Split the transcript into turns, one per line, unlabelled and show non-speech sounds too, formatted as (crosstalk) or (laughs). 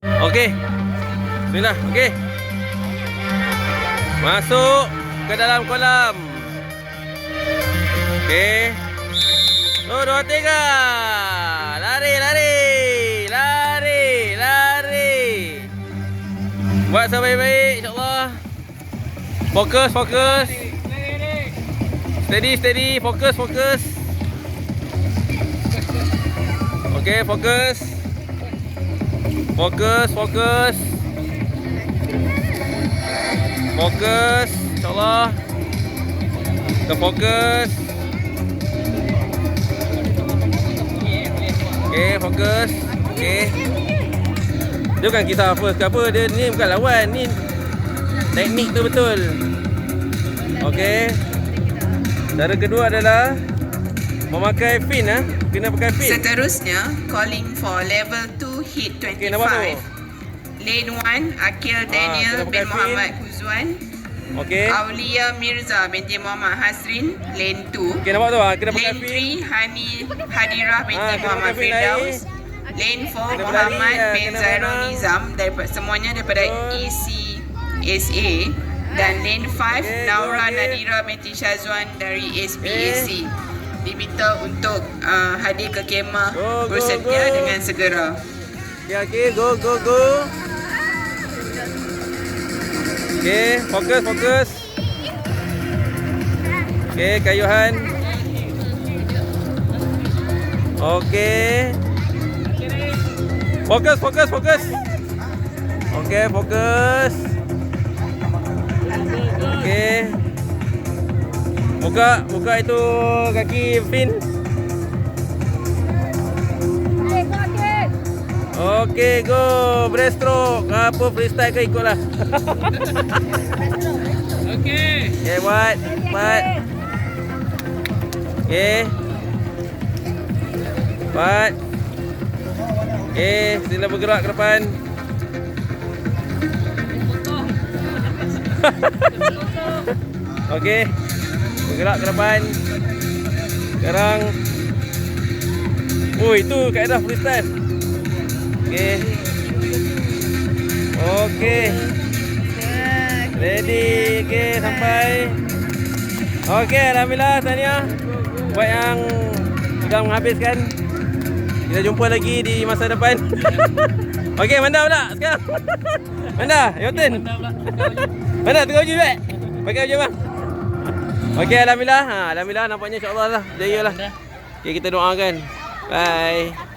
Okey. Bismillah. Okey. Masuk ke dalam kolam. Okey. Satu, dua, tiga. Lari, lari. Lari, lari. Buat sebaik-baik insyaAllah. Fokus, fokus. Steady, steady. Fokus, fokus. Okey, fokus. Fokus, fokus. Fokus, insyaAllah. Kita fokus. Okey, fokus. Okey. Dia bukan kita apa ke apa. Dia ni bukan lawan. Ni teknik tu betul. Okey. Cara kedua adalah memakai fin ah. Kena pakai fin.
Seterusnya, calling for level 2 hit 25.
Okey, nampak tu?
Lane 1, Akil Daniel
kita
bin Muhammad
pin.
Huzwan.
Okey.
Aulia Mirza binti Muhammad Hasrin, lane 2.
Okey, nampak tu ah. Kena pakai
Lane
fin.
3, Hani Hadirah binti
Ah,
Muhammad. Firdaus. Lane 4,
Kena
Muhammad
berlari, ah,
bin Zairul. Nizam daripada semuanya daripada
Betul.
ECSA dan lane 5
Okey,
Naura
okey.
Nadira binti Syazwan dari SPAC diminta untuk uh, hadir ke kemah bersedia dengan segera.
Okey, okey. Go, go, go. Okey, fokus, fokus. Okey, kayuhan. Okey. Fokus, fokus, fokus. Okey, fokus. Okey. Buka, buka itu kaki fin. Okey, go. Breaststroke. Apa freestyle ke ikutlah.
Okey.
Okey, buat. Buat. Okey. Buat. Okey, sila bergerak ke depan. (laughs) Okey. Bergerak ke depan. Sekarang Oh, itu kaedah freestyle. Okey. Okey. Ready. Okey, sampai. Okey, alhamdulillah tahniah buat yang sudah menghabiskan. Kita jumpa lagi di masa depan. (laughs) Okey, Manda pula sekarang. (laughs) Manda, your turn. Manda tengok baju baik. Pakai baju bang. Okey, alhamdulillah. Ha, alhamdulillah nampaknya insya-Allah lah. Jaya lah. Okey, kita doakan. Bye.